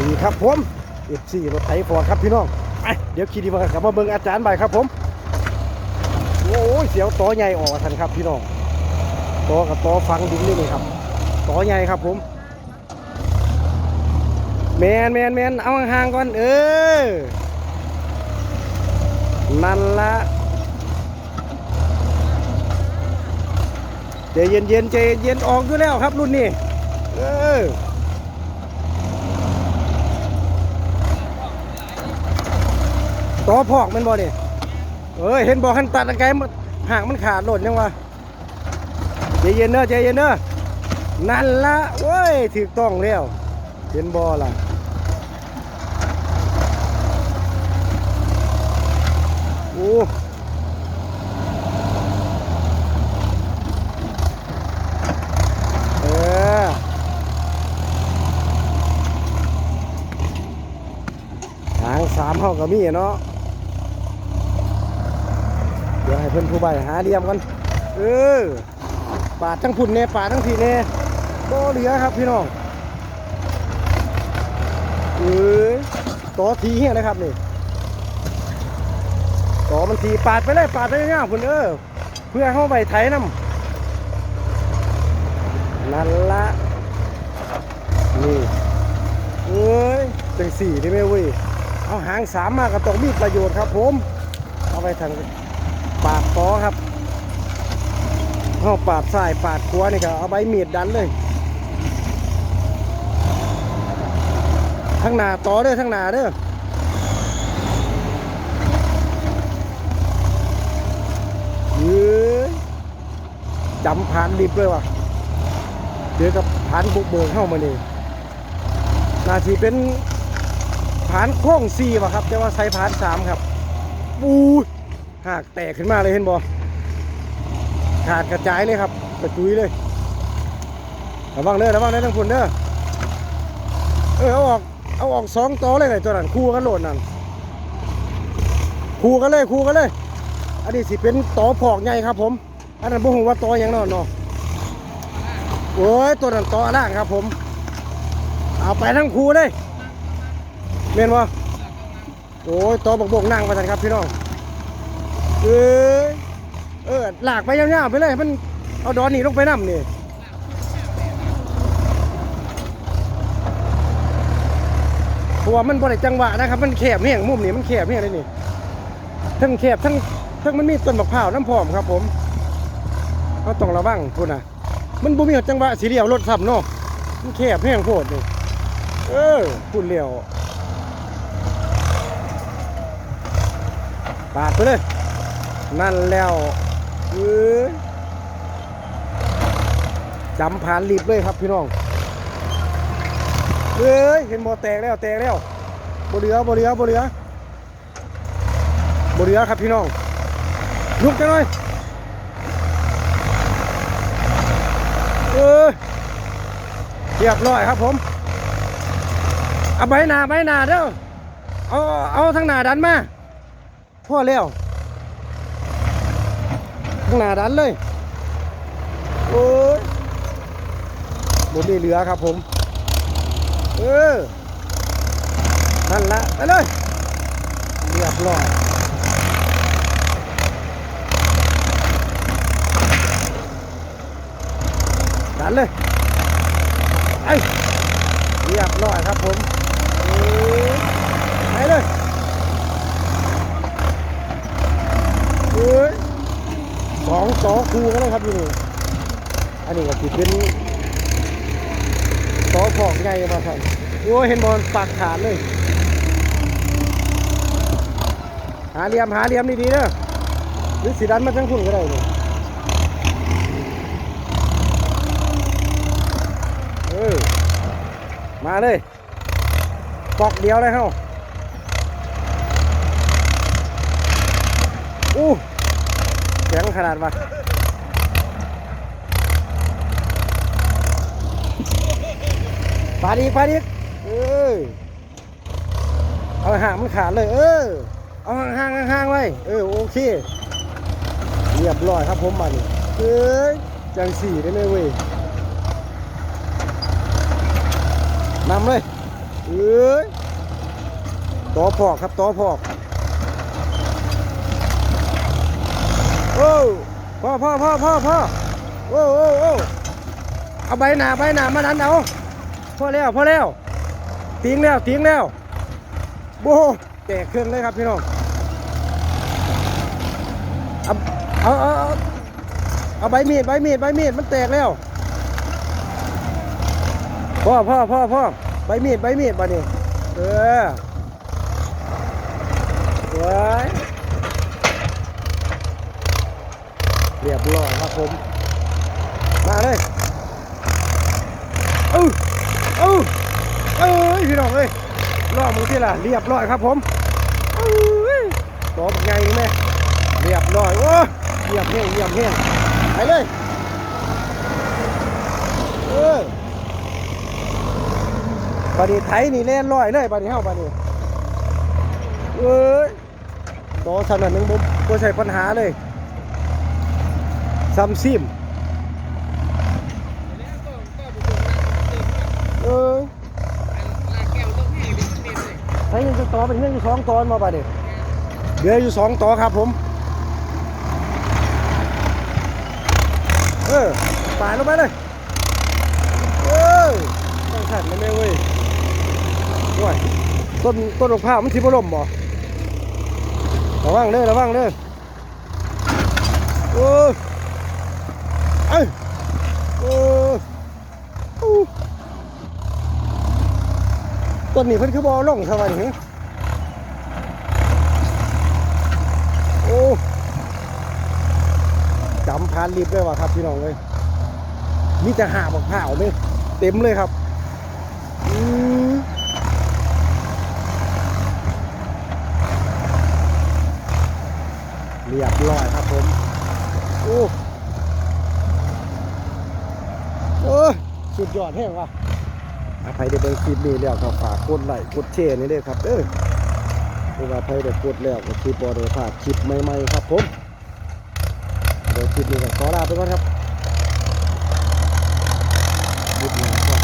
ดีครับผมเอฟซีรถไถฟอร์ดครับพี่น้องไปเดี๋ยวขี่ดีมากลับมาเบิ่งอาจารย์ใบครับผมโอ้ยเสียวต่อใหญ่ออกทันครับพี่น้องต่อกับต่อฟังดินนี่นี่ครับต่อใหญ่ครับผมแมนแมนแมนเอาห่างก่อน เออ นั่นละใจเย็นเย็นๆใจเย็นออกอยู่แล้วครับรุ่นนี้ เออ ต่อพอกมันบ่เนี่ยเอ้ยเห็นบอขันตัดอะไรมันห่างมันขาดหล่นยังวะใจเย็นเด้อใจเย็นเด้อนั่นละเว้ยถูกต้องแล้วเห็นบอล่ะโอ้เออทางสามเฮาก็มีเนาะ เดี๋ยวให้เพื่อนผู้ใบหาเดียมกันเออปาดทั้งพุ่นเน่ปาดทั้งผีเน่บ่เหลือครับพี่น้องเอ้ยต่อทีเฮียนะครับนี่ต่อมันทีปาดไปเลยปาดไปเลยเนี่ยพุ่นเออเพื่อเข้าไปไถน้ำนั่นละนี่เอ้ยจังสี่นี่ไหมเว้ยเอาหางสามมาก็ต้องมีประโยชน์ครับผม เอาไปทาง อครับเอาปาดซ้ายปาดขัวนี่ก็เอาใบมีดดันเลยทั้งหนาต่อเด้อทั้งหนาเด้อเย้จำผ่านรีบเลยว่ะเดี๋ยวกับผ่านบุกเบิกเข้ามานี่นาทีเป็นผ่านโค้งสี่ป่ะครับแต่ว่าใช้ผ่านสามครับปูด หากแตกขึ้นมาเลยเห็นบอขาดกระจายเลยครับ กระจุยเลยระวังเด้อระวังเด้อทั้งคุณเด้อเออเอาออกเอาออกสองต่อเลยไงตัวนั้นคู่กันโหลดนั่นคู่กันเลยคู่กันเลย อันนี้สิเป็นต่อผอกใหญ่ครับ ผม อันนั้นบ่ฮู้ว่าต่อยังนอนเนาะโอ้ยตัวนั้นต่อล่างครับผม เอาไปทั้งคู่เลยเมนบ่โอ้ยต่อบกบกนั่งไปทันครับพี่น้อง เออเออหลากไปยาวๆไปเลยมันเอาดอนนี่ลงไปน้ำนี่เพราะว่ามันบริจังหวะนะครับ มันแคบเนี่ยมุมนี่มันแคบเนี่ยเลยนี่ทั้งแคบทั้งทั้งมันมีต้นมะพร้าวน้ำพร้อมครับ ผมเขาต้องระวังพูดนะมันบ่มีจังหวะสีเหลียวรถสับเนาะมันแคบแห้งโพดนี่เออพูดเลี้ยวปาดไปเลย นั่นแล้วเอ้ยจำผ่านรีบเลยครับพี่น้องเอ้ยเห็นบ่แตกแล้วแตกแล้วบ่เหลือบ่เหลือบ่เหลือบ่เหลือครับพี่น้องลุกกันหน่อยเอ้ยเรียบร้อยครับผมเอาใบหนาใบหนาเด้อเอาเอาทางหนาดันมาพ่อแล้ว ข้างหน้าดันเลย โอ้ยบนนี่เหลือครับผม เออ นั่นละไปเลย เรียบร้อยดันเลยไอ้เรียบร้อยครับผม ไปเลยเอ้ย สองต่อคู่กันเลยครับอยู่นี่อันนี้ก็ติดเป็นต่อผอกใหญ่มาครับโอ้ยเห็นบอลปากขาดเลย หาเหลี่ยมหาเหลี่ยมดีๆเด้อหรือสีดันมาทั้งคุณก็ได้เนี่ยเออมาเลยปอกเดียวเลยเฮ้าอู้ ขนาดวะปาดีปาดีเออเอาห่างมันขาดเลย เออ เอาห่างห่างห่างไว้ เออ โอเค เรียบร้อยครับผมมันเอ้ยจังสี่ได้ไหมเว้ยนำเลย เอ้ยต่อพอกครับต่อพอก โอ้พ่อพ่อพ่อพ่อพ่อโอ้โอ้โอ้เอาใบหนาใบหนามาดันเอาพอแล้วพอแล้วทิ้งแล้วทิ้งแล้วโบแตกเครื่องเลยครับพี่น้องเอาเอาเอาเอาใบมีดใบมีดใบมีดมันแตกแล้วพ่อพ่อพ่อพ่อใบมีดใบมีดมานี่เออสวย รียบร้อยครับผม มาเลยเอ้าเอ้าเอ้ยพี่น้องเอ้ยรอบมือที่ล่ะเรียบร้อยครับผมเอ้ยตอบไงนี่แม่เรียบร้อยโอ้เยี่ยมเฮี้งเยี่ยมเฮี้งไปเลยเออบัดนี้ไถนี่เล่นร้อยเลยบัดนี้เฮาบัดนี้เอ้ยต่อสนั่นหนึ่งผมก็ใส่ปัญหาเลย ซ้ำซิมเออใช้เงินจะต่อเป็นเงินอยู่สองตอนมาป่ะเนี่ยเหลืออยู่สองต่อครับผม เออป่ายลงไปเลยเออต้องขันนะแม่เว้ยว้ยต้นต้นมะพร้ามันทิพลมบ่ระวังเด้อระวังเด้อโอ้ เอ้ยต้นนี้เพิ่นคือบอลงเท่าไหร่นี่โอ้จำพานรีบเลยว่ะครับพี่น้องเลยมีแต่หาบักผ่าวเลยเต็มเลยครับเรียบร้อยครับผม โอ้โอ้ย สุดยอดแห้งว่ะอาภัยได้เบิ่งคลิปนี้แล้วก็ฝากกดไลค์กดแชร์นี่เด้อครับเด้อเวลาภัยได้กดแล้วก็คือบ่ได้พลาดคลิปใหม่ๆครับผมเดี๋ยวคลิปนี้ก็ขอลาไปก่อนครับคลิปนี้กันใหม่